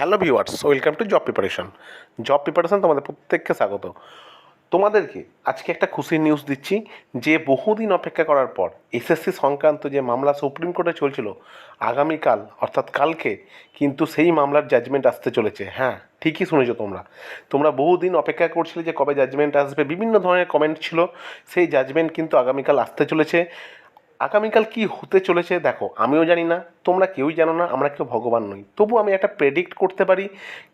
Hello viewers, welcome to job preparation. Job preparation তোমাদের প্রত্যেককে স্বাগত। তোমাদেরকে আজকে একটা খুশির নিউজ দিচ্ছি, যে বহুদিন অপেক্ষা করার পর এসএসসি সংক্রান্ত যে মামলা সুপ্রিম কোর্টে চলছিল, আগামীকাল, অর্থাৎ কালকে, কিন্তু সেই মামলার জাজমেন্ট আসতে চলেছে। হ্যাঁ ঠিকই শুনেছো তোমরা। তোমরা বহুদিন অপেক্ষা করছিলে যে কবে জাজমেন্ট আসবে, বিভিন্ন ধরনের কমেন্ট ছিল। সেই জাজমেন্ট কিন্তু আগামীকাল আসতে চলেছে। আগামীকাল কি হতে চলেছে দেখো, আমিও জানি না, তোমরা কেউই জানো না, আমরা কেউ ভগবান নই। তবু আমি একটা প্রেডিক্ট করতে পারি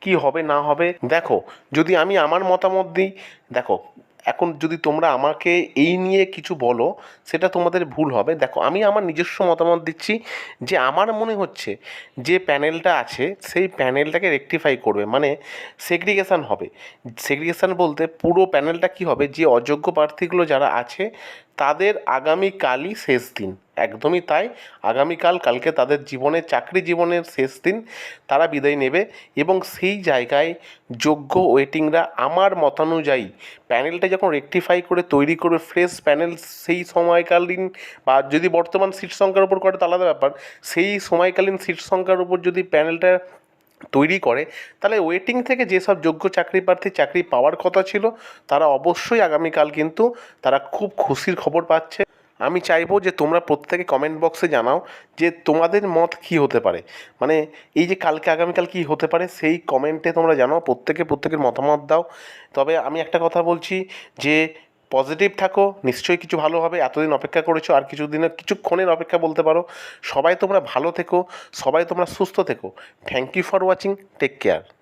কি হবে, না হবে। দেখো, যদি আমি আমার মতামত দিই, দেখো এখন যদি তোমরা আমাকে এই নিয়ে কিছু বলো, সেটা তোমাদের ভুল হবে। দেখো, আমি আমার নিজস্ব মতামত দিচ্ছি যে আমার মনে হচ্ছে যে প্যানেলটা আছে, সেই প্যানেলটাকে রেকটিফাই করবে। মানে সেগ্রিগেশান হবে। সেগ্রিগেশান বলতে পুরো প্যানেলটা কি হবে? যে অযোগ্য প্রার্থীগুলো যারা আছে, তাদের আগামীকালই শেষ দিন। একদমই তাই। আগামীকাল, কালকে তাদের জীবনের, চাকরি জীবনের শেষ দিন তারা বিদায় নেবে এবং সেই জায়গায় যোগ্য ওয়েটিংরা আমার মতানুযায়ী প্যানেলটা যখন রেকটিফাই করে, তৈরি করে ফ্রেশ প্যানেল সেই সময়কালীন বা যদি বর্তমান সিট সংখ্যার উপর করে তো আলাদা ব্যাপার। সেই সময়কালীন সিট সংখ্যার উপর যদি প্যানেলটা তৈরি করে, তাহলে ওয়েটিং থেকে যেসব যোগ্য চাকরি প্রার্থী, চাকরি পাওয়ার কথা ছিল, তারা অবশ্যই আগামীকাল কিন্তু তারা খুব খুশির খবর পাচ্ছে। আমি চাইব যে তোমরা প্রত্যেকে কমেন্ট বক্সে জানাও যে তোমাদের মত কী হতে পারে। মানে এই যে কালকে, আগামীকাল কী হতে পারে, সেই কমেন্টে তোমরা জানাও, প্রত্যেকে প্রত্যেকের মতামত দাও। তবে আমি একটা কথা বলছি যে পজিটিভ থাকো, নিশ্চয়ই কিছু ভালো হবে, এতদিন অপেক্ষা করেছ, আর কিছু দিনের কিছুক্ষণের অপেক্ষা বলতে পারো। সবাই তোমরা ভালো থেকো, সবাই তোমরা সুস্থ থেকো। Thank you for watching take care